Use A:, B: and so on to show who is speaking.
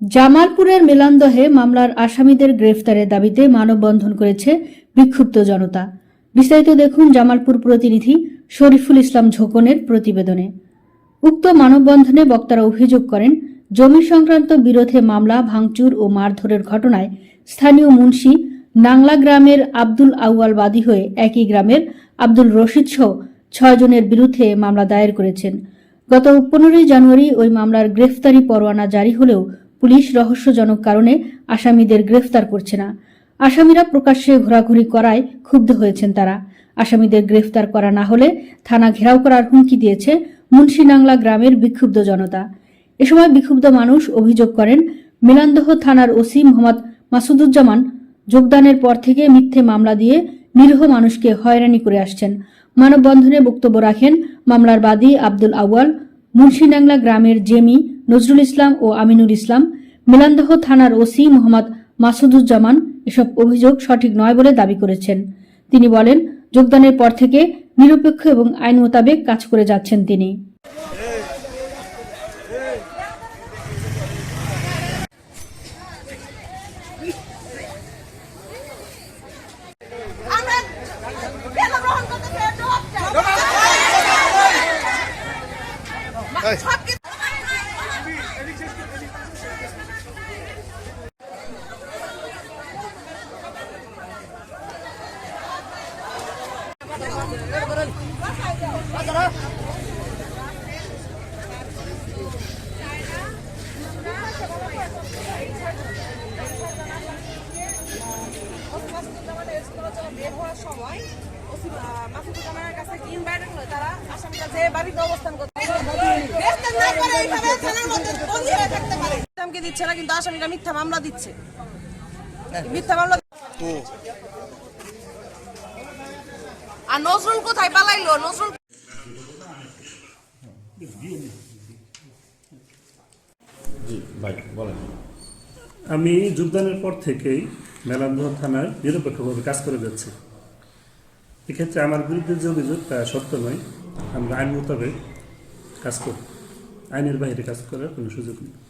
A: জামালপুরের মেলান্দহে মামলার আসামিদের গ্রেফতারের দাবিতে মানববন্ধন করেছে বিক্ষুব্ধ জনতা। বিস্তারিত দেখুন জামালপুর প্রতিনিধি শরীফুল ইসলাম ঝোকনের প্রতিবেদনে। উক্ত মানববন্ধনে বক্তারা অভিযোগ করেন, জমি সংক্রান্ত বিরোধে মামলা, ভাঙচুর ও মারধরের ঘটনায় স্থানীয় মুন্সি নাংলা গ্রামের আব্দুল আউয়াল বাদী হয়ে একই গ্রামের আব্দুল রশিদ সহ ছয়জনের বিরুদ্ধে মামলা দায়ের করেছেন। গত পনেরোই জানুয়ারি ওই মামলার গ্রেফতারি পরোয়ানা জারি হলেও পুলিশ রহস্যজনক কারণে আসামিদের গ্রেফতার করছে না। আসামিরা প্রকাশ্যে ঘোরাঘুরি করায় ক্ষুব্ধ হয়েছেন তারা। আসামিদের গ্রেফতার করা না হলে থানা ঘেরাও করার হুমকি দিয়েছে মুন্সিনাংলা গ্রামের বিক্ষুব্ধ জনতা। এ সময় বিক্ষুব্ধ মানুষ অভিযোগ করেন, মিলান্দহ থানার ওসি মোহাম্মদ মাসুদুজ্জামান যোগদানের পর থেকে মিথ্যে মামলা দিয়ে নিরীহ মানুষকে হয়রানি করে আসছেন। মানববন্ধনে বক্তব্য রাখেন মামলার বাদী আব্দুল আউয়াল মুন্সিনাংলা গ্রামের জেমি, নজরুল ইসলাম ও আমিনুল ইসলাম, মিলান্দহ থানার ওসি মোহাম্মদ মাসুদুজ্জামান এসব অভিযোগ সঠিক নয় বলে দাবি করেছেন। তিনি বলেন, যোগদানের পর থেকে নিরপেক্ষ এবং আইন মোতাবেক কাজ করে যাচ্ছেন তিনি।
B: সময় মাসুদুজ্জামানের কাছে ইনভাইটেড হয়ে তারা আসামিরা যে বাড়িতে অবস্থান করতে
C: গ্রেফতার না করে এইভাবে থানার মধ্যে বন্দী হয়ে থাকতে পারে।
B: ইসলামকে দিচ্ছে না কিন্তু আসামিরা মিথ্যা মামলা দিচ্ছে। মিথ্যা মামলা আর নজরুল কোথায়? পালাইলো। নজরুল
D: জি ভাই বলেন।
E: আমি যোগদানের পর থেকেই মেলান্দহ থানায় নিরপেক্ষভাবে কাজ করে যাচ্ছি। এক্ষেত্রে আমার বিরুদ্ধে যে অভিযোগ তা সত্য নয়। আমরা আইন মোতাবেক কাজ করি আইনের বাইরে কাজ করার কোনো সুযোগ নেই।